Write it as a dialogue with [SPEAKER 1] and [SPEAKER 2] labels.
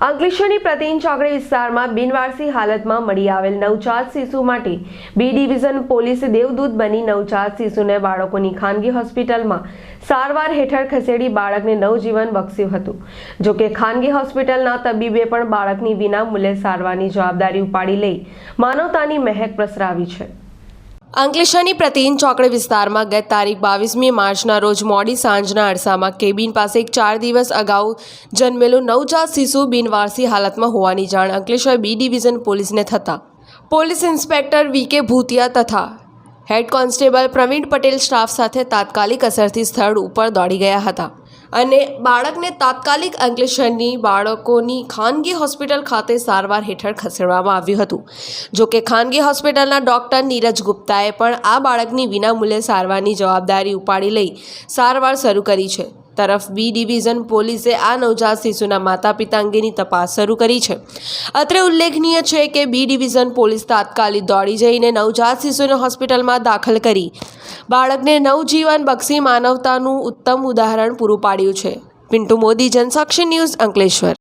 [SPEAKER 1] અંકલેશ્વરની પ્રતિન ચોકડી વિસ્તારમાં બિનવારસી હાલતમાં મળી આવેલ નવજાત શિશુ માટે બી ડિવિઝન પોલીસે દેવદૂત બની નવજાત શિશુને બાળકોની ખાનગી હોસ્પિટલમાં સારવાર હેઠળ ખસેડી બાળકને નવજીવન બક્ષ્યું હતું. જો કે ખાનગી હોસ્પિટલના તબીબે પણ બાળકની વિનામૂલ્યે સારવારની જવાબદારી ઉપાડી લઈ માનવતાની મહેક પ્રસરાવી છે. અંકલેશ્વરની પ્રતિન ચોકડી વિસ્તારમાં ગત તારીખ બાવીસમી માર્ચના રોજ મોડી સાંજના અરસામાં કેબિન પાસે એક ચાર દિવસ અગાઉ જન્મેલું નવજાત શિશુ બિનવારસી હાલતમાં હોવાની જાણ અંકલેશ્વર બી ડિવિઝન પોલીસને થતાં. પોલીસ ઇન્સ્પેક્ટર વી કે ભૂતિયા તથા head constable Pravin Patel staff સાથે તાત્કાલિક અસરથી સ્થળ ઉપર દોડી ગયા હતા. અને બાળકને તાત્કાલિક અંકલેશ્વરની બાળકોની ખાનગી હોસ્પિટલ ખાતે સારવાર હેઠળ ખસેડવામાં આવ્યું હતું. જોકે ખાનગી હોસ્પિટલના ડોક્ટર નીરજ ગુપ્તાએ પણ આ બાળકની વિનામૂલ્યે સારવારની જવાબદારી ઉપાડી લઈ સારવાર શરૂ કરી છે. તરફ બી ડિવિઝન પોલીસે આ નવજાત શિશુના માતા પિતા અંગેની તપાસ શરૂ કરી છે. અત્રે ઉલ્લેખનીય છે કે બી ડિવિઝન પોલીસ તાત્કાલિક દોડી જઈને નવજાત શિશુને હોસ્પિટલમાં દાખલ કરી બાળકને નવજીવન બક્ષી માનવતાનું ઉત્તમ ઉદાહરણ પૂરું પાડ્યું છે. પિન્ટુ મોદી જનસાક્ષી ન્યૂઝ અંકલેશ્વર.